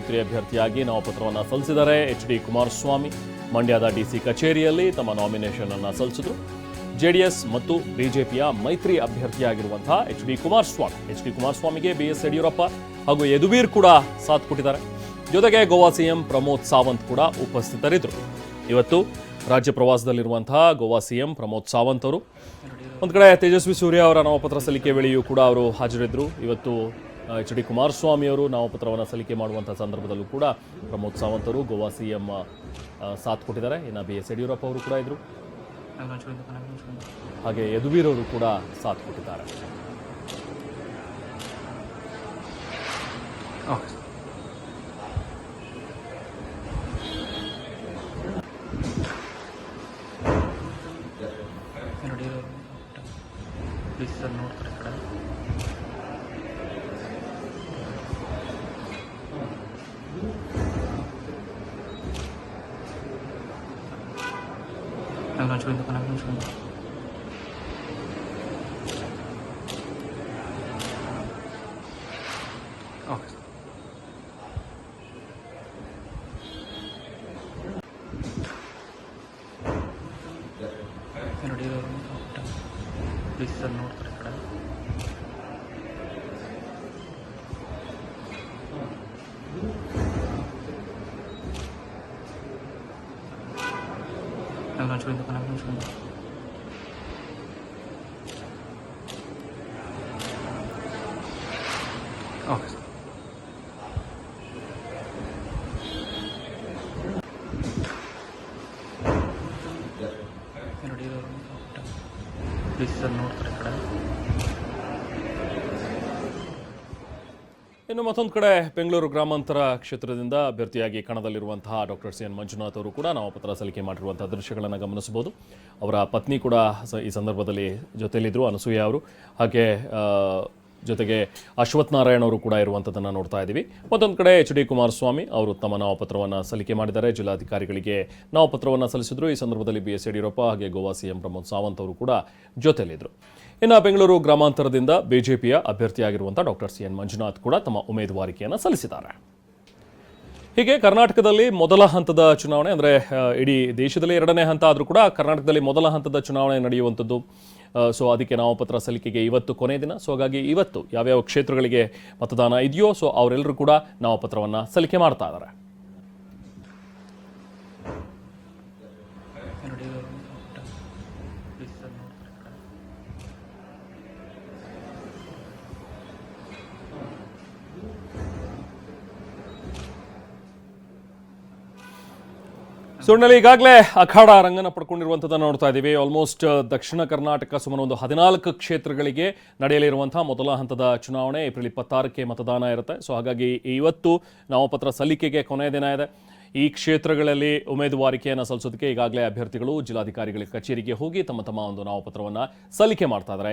ಮೈತ್ರಿ ಅಭ್ಯರ್ಥಿಯಾಗಿ ನಾಮಪತ್ರವನ್ನು ಸಲ್ಲಿಸಿದ್ದಾರೆ ಎಚ್ ಡಿ ಕುಮಾರಸ್ವಾಮಿ. ಮಂಡ್ಯದ ಡಿಸಿ ಕಚೇರಿಯಲ್ಲಿ ತಮ್ಮ ನಾಮಿನೇಷನ್ ಅನ್ನು ಸಲ್ಲಿಸಿದ್ರು. ಜೆಡಿಎಸ್ ಮತ್ತು ಬಿಜೆಪಿಯ ಮೈತ್ರಿ ಅಭ್ಯರ್ಥಿಯಾಗಿರುವಂತಹ H D Kumaraswamy. H D ಕುಮಾರಸ್ವಾಮಿಗೆ B S Yediyurappa ಹಾಗೂ ಯದುವೀರ್ ಕೂಡ ಸಾಥ್ ಕೊಟ್ಟಿದ್ದಾರೆ. ಜೊತೆಗೆ ಗೋವಾ ಸಿಎಂ ಪ್ರಮೋದ್ ಸಾವಂತ್ ಕೂಡ ಉಪಸ್ಥಿತರಿದ್ದರು. ಇವತ್ತು ರಾಜ್ಯ ಪ್ರವಾಸದಲ್ಲಿರುವಂತಹ ಗೋವಾ ಸಿಎಂ ಪ್ರಮೋದ್ ಸಾವಂತ್ ಅವರು. ಒಂದು ಕಡೆ ತೇಜಸ್ವಿ ಸೂರ್ಯ ಅವರ ನಾಮಪತ್ರ ಸಲ್ಲಿಕೆ ವೇಳೆಯೂ ಕೂಡ ಅವರು ಹಾಜರಿದ್ದರು. ಇವತ್ತು ಎಚ್ ಡಿ ಕುಮಾರಸ್ವಾಮಿ ಅವರು ನಾಮಪತ್ರವನ್ನು ಸಲ್ಲಿಕೆ ಮಾಡುವಂಥ ಸಂದರ್ಭದಲ್ಲೂ ಕೂಡ ಪ್ರಮೋದ್ ಸಾವಂತ್ ಗೋವಾ ಸಿ ಎಂ ಸಾಥ್ ಕೊಟ್ಟಿದ್ದಾರೆ. ಇನ್ನು ಬಿ ಎಸ್ ಯಡಿಯೂರಪ್ಪ ಅವರು ಕೂಡ ಇದ್ದರು ಹಾಗೆ ಯದುವೀರ್ ಅವರು ಕೂಡ ಸಾಥ್ ಕೊಟ್ಟಿದ್ದಾರೆ. ನೋಡ್ತಾರೆ ಕಡೆ. ನಂಗೆ ಹಚ್ಕೊಂಡು ನಂಗೆ ಹಚ್ಕೊಂಡು ಓಕೆ ನೋಡಿ ಪ್ಲೀಸ್ ಸರ್ ನೋಡ್ತಾರೆ ಕಡೆ ನಂಗೆ ಹಚ್ಕೊಂಡು ಓಕೆ ನೋಡಿ ಪ್ಲೀಸ್ ಸರ್ ನೋಡ್ತಾರೆ ಕಡೆ. ಇನ್ನು ಮತ್ತೊಂದು ಕಡೆ, ಬೆಂಗಳೂರು ಗ್ರಾಮಾಂತರ ಕ್ಷೇತ್ರದಿಂದ ಅಭ್ಯರ್ಥಿಯಾಗಿ ಕಣದಲ್ಲಿರುವಂತಹ ಡಾಕ್ಟರ್ ಸಿ ಎನ್ ಮಂಜುನಾಥ್ ಅವರು ಕೂಡ ನಾಮಪತ್ರ ಸಲ್ಲಿಕೆ ಮಾಡಿರುವಂತಹ ದೃಶ್ಯಗಳನ್ನು ಗಮನಿಸಬಹುದು. ಅವರ ಪತ್ನಿ ಕೂಡ ಈ ಸಂದರ್ಭದಲ್ಲಿ ಜೊತೆಯಲ್ಲಿದ್ದರು ಅನಸೂಯ ಅವರು. ಹಾಗೆ ಜೊತೆಗೆ ಅಶ್ವಥ್ ನಾರಾಯಣ್ ಅವರು ಕೂಡ ಇರುವಂಥದ್ದನ್ನು ನೋಡ್ತಾ ಇದ್ದೀವಿ ಮತ್ತೊಂದು ಕಡೆ ಎಚ್ ಡಿ ಕುಮಾರಸ್ವಾಮಿ ಅವರು ತಮ್ಮ ನಾಮಪತ್ರವನ್ನು ಸಲ್ಲಿಕೆ ಮಾಡಿದ್ದಾರೆ. ಜಿಲ್ಲಾಧಿಕಾರಿಗಳಿಗೆ ನಾಮಪತ್ರವನ್ನು ಸಲ್ಲಿಸಿದ್ರು. ಈ ಸಂದರ್ಭದಲ್ಲಿ ಬಿ ಎಸ್ ಯಡಿಯೂರಪ್ಪ ಹಾಗೆ ಗೋವಾ ಸಿಎಂ ಪ್ರಮೋದ್ ಸಾವಂತ್ ಅವರು ಕೂಡ ಜೊತೆಯಲ್ಲಿದ್ದರು ಇನ್ನು ಬೆಂಗಳೂರು ಗ್ರಾಮಾಂತರದಿಂದ ಬಿಜೆಪಿಯ ಅಭ್ಯರ್ಥಿಯಾಗಿರುವಂಥ ಡಾಕ್ಟರ್ ಸಿ ಎನ್ ಮಂಜುನಾಥ್ ಕೂಡ ತಮ್ಮ ಉಮೇದುವಾರಿಕೆಯನ್ನು ಸಲ್ಲಿಸಿದ್ದಾರೆ. ಹೀಗೆ ಕರ್ನಾಟಕದಲ್ಲಿ ಮೊದಲ ಹಂತದ ಚುನಾವಣೆ ಅಂದರೆ ಇಡೀ ದೇಶದಲ್ಲಿ ಎರಡನೇ ಹಂತ ಆದರೂ ಕೂಡ ಕರ್ನಾಟಕದಲ್ಲಿ ಮೊದಲ ಹಂತದ ಚುನಾವಣೆ ನಡೆಯುವಂಥದ್ದು ಸೊ ಅದಕ್ಕೆ ನಾಮಪತ್ರ ಸಲ್ಲಿಕೆಗೆ ಇವತ್ತು ಕೊನೆ ದಿನ. ಸೊ ಹಾಗಾಗಿ ಇವತ್ತು ಯಾವ್ಯಾವ ಕ್ಷೇತ್ರಗಳಿಗೆ ಮತದಾನ ಇದೆಯೋ, ಸೊ ಅವರೆಲ್ಲರೂ ಕೂಡ ನಾಮಪತ್ರವನ್ನು ಸಲ್ಲಿಕೆ ಮಾಡ್ತಾ ಇದ್ದಾರೆ. ಸುಳ್ಳಿನಲ್ಲಿ ಈಗಾಗಲೇ ಅಖಾಡ ರಂಗನ ಪಡ್ಕೊಂಡಿರುವಂಥದ್ದನ್ನು ನೋಡ್ತಾ ಇದ್ದೀವಿ. ಆಲ್ಮೋಸ್ಟ್ ದಕ್ಷಿಣ ಕರ್ನಾಟಕ ಸುಮಾರು ಒಂದು ಹದಿನಾಲ್ಕು ಕ್ಷೇತ್ರಗಳಿಗೆ ನಡೆಯಲಿರುವಂತಹ ಮೊದಲ ಹಂತದ ಚುನಾವಣೆ ಏಪ್ರಿಲ್ ಇಪ್ಪತ್ತಾರಕ್ಕೆ ಮತದಾನ ಇರುತ್ತೆ. ಸೊ ಹಾಗಾಗಿ ಇವತ್ತು ನಾಮಪತ್ರ ಸಲ್ಲಿಕೆಗೆ ಕೊನೆಯ ದಿನ ಇದೆ. ಈ ಕ್ಷೇತ್ರಗಳಲ್ಲಿ ಉಮೇದುವಾರಿಕೆಯನ್ನು ಸಲ್ಲಿಸೋದಕ್ಕೆ ಈಗಾಗಲೇ ಅಭ್ಯರ್ಥಿಗಳು ಜಿಲ್ಲಾಧಿಕಾರಿಗಳ ಕಚೇರಿಗೆ ಹೋಗಿ ತಮ್ಮ ತಮ್ಮ ಒಂದು ನಾಮಪತ್ರವನ್ನು ಸಲ್ಲಿಕೆ ಮಾಡ್ತಾ ಇದ್ದಾರೆ.